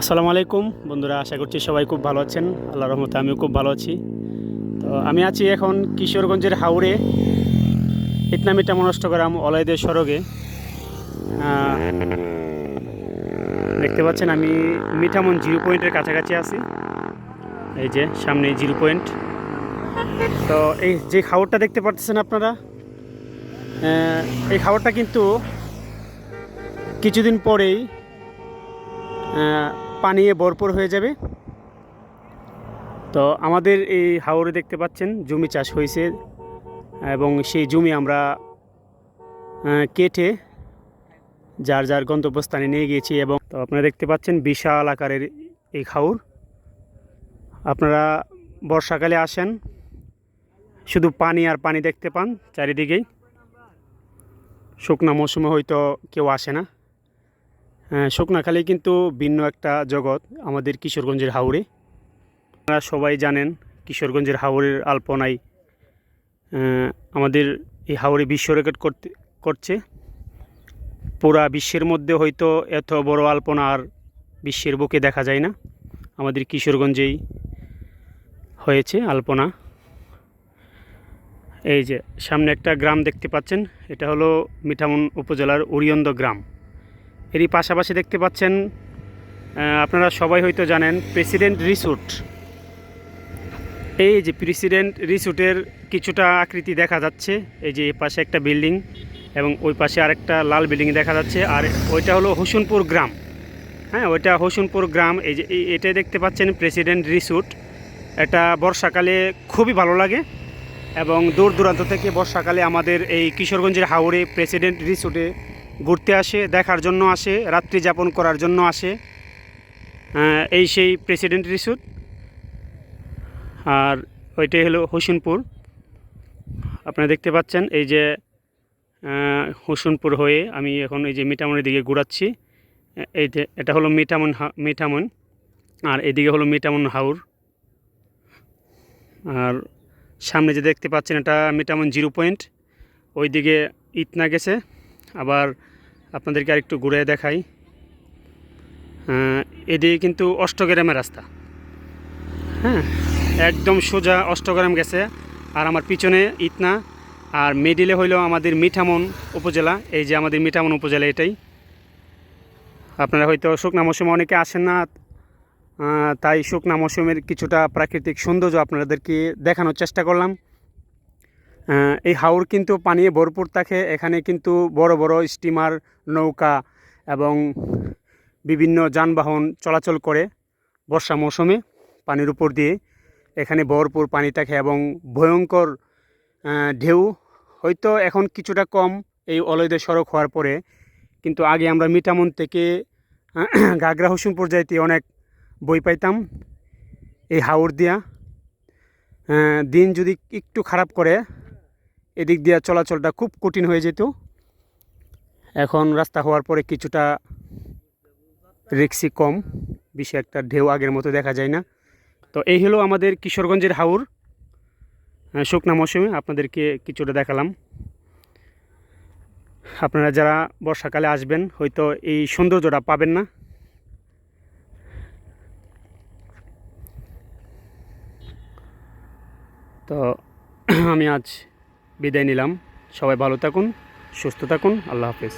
আসসালামু আলাইকুম। বন্ধুরা, আশা করছি সবাই খুব ভালো আছেন। আল্লাহ রহমতে আমিও খুব ভালো আছি। তো আমি আছি এখন কিশোরগঞ্জের হাওড়ে। ইতনামিটা মনষ্টগ্রাম অলয়দের সড়কে। দেখতে পাচ্ছেন আমি মিঠামন জিরো পয়েন্টের কাছাকাছি আছি। এই যে, সামনে জিরো পয়েন্ট। তো এই যে খাবারটা দেখতে পাচ্ছেন আপনারা এই খাবারটা কিন্তু কিছুদিন পরেই পানিয়ে ভরপুর হয়ে যাবে। তো আমাদের এই হাওরে দেখতে পাচ্ছেন, জমি চাষ হয়েছে এবং সেই জমি আমরা কেটে যার যার গন্তব্যস্থানে নিয়ে গিয়েছি এবং তো আপনারা দেখতে পাচ্ছেন বিশাল আকারের এই খাউর আপনারা বর্ষাকালে আসেন, শুধু পানি আর পানি দেখতে পান চারিদিকেই। শুকনা মৌসুমে হয়তো কেউ আসে না। শুকনাখালী কিন্তু ভিন্ন একটা জগৎ আমাদের কিশোরগঞ্জের হাওড়ে আপনারা সবাই জানেন কিশোরগঞ্জের হাওড়ের আলপনায় আমাদের এই হাওড়ে বিশ্ব রেকর্ড করতে, করছে। পুরা বিশ্বের মধ্যে হয়তো এত বড় আলপনা আর বিশ্বের বুকে দেখা যায় না। আমাদের কিশোরগঞ্জেই হয়েছে আলপনা। এই যে সামনে একটা গ্রাম দেখতে পাচ্ছেন, এটা হলো মিঠামন উপজেলার উরিয়ন্দ গ্রাম। এরই পাশাপাশি দেখতে পাচ্ছেন আপনারা সবাই হয়তো জানেন প্রেসিডেন্ট রিসুট এই যে প্রেসিডেন্ট রিসুটের কিছুটা আকৃতি দেখা যাচ্ছে, এই যে পাশে একটা বিল্ডিং এবং ওই পাশে আরেকটা লাল বিল্ডিং দেখা যাচ্ছে, আর ওইটা হলো হোসেনপুর গ্রাম। হ্যাঁ ওইটা হোসেনপুর গ্রাম, এই যে এটাই দেখতে পাচ্ছেন প্রেসিডেন্ট রিসুট এটা বর্ষাকালে খুবই ভালো লাগে এবং দূর দূরান্ত থেকে বর্ষাকালে আমাদের এই কিশোরগঞ্জের হাওড়ে প্রেসিডেন্ট রিসোর্টে ঘুরতে আসে, দেখার জন্য আসে, রাত্রি যাপন করার জন্য আসে। এই সেই প্রেসিডেন্ট রিসোর্ট আর ওইটাই হলো হোসেনপুর। আপনারা দেখতে পাচ্ছেন এই যে হোসেনপুর হয়ে আমি এখন এই যে মিটামনের দিকে ঘোরাচ্ছি। এই যে, এটা হলো মিটামন মিটামন আর এদিকে হলো মিটামন হাউর আর সামনে যে দেখতে পাচ্ছেন এটা মিটামন জিরো পয়েন্ট। ওইদিকে ইতনা গেছে। আবার আপনাদেরকে আরেকটু ঘুরে দেখাই। এদিকে কিন্তু অষ্টগ্রামের রাস্তা। হ্যাঁ একদম সোজা অষ্টগ্রাম গেছে। আর আমার পিছনে ইতনা, আর মিডিলে হইল আমাদের মিঠামন উপজেলা। এই যে আমাদের মিঠামন উপজেলা এটাই। আপনারা হয়তো শুকনা মৌসুমে অনেকে আসেন না তাই শুকনা মৌসুমের কিছুটা প্রাকৃতিক সৌন্দর্য আপনাদেরকে দেখানোর চেষ্টা করলাম। এই হাওর কিন্তু পানিয়ে ভরপুর থাকে। এখানে কিন্তু বড় বড় স্টিমার, নৌকা এবং বিভিন্ন যানবাহন চলাচল করে বর্ষা মৌসুমে পানির উপর দিয়ে। এখানে ভরপুর পানি থাকে এবং ভয়ঙ্কর ঢেউ। হয়তো এখন কিছুটা কম এই অলয়দের সড়ক হওয়ার পরে, কিন্তু আগে আমরা মিটামন থেকে গাগরা হোসেনপুর যাইতে অনেক বই পাইতাম এই হাওর দিয়া। দিন যদি একটু খারাপ করে এদিক দিয়ে চলাচলটা খুব কঠিন হয়ে যেত। এখন রাস্তা হওয়ার পরে কিছুটা রিক্সি কম বেশি একটা ঢেউ আগের মতো দেখা যায় না। তো এই হলো আমাদের কিশোরগঞ্জের হাওর। শুকনা মৌসুমে আপনাদেরকে কিছুটা দেখালাম। আপনারা যারা বর্ষাকালে আসবেন, হয়তো এই সৌন্দর্যটা পাবেন না। তো আমি আজ বিদায় নিলাম। সবাই ভালো থাকুন সুস্থ থাকুন। আল্লাহ হাফেজ।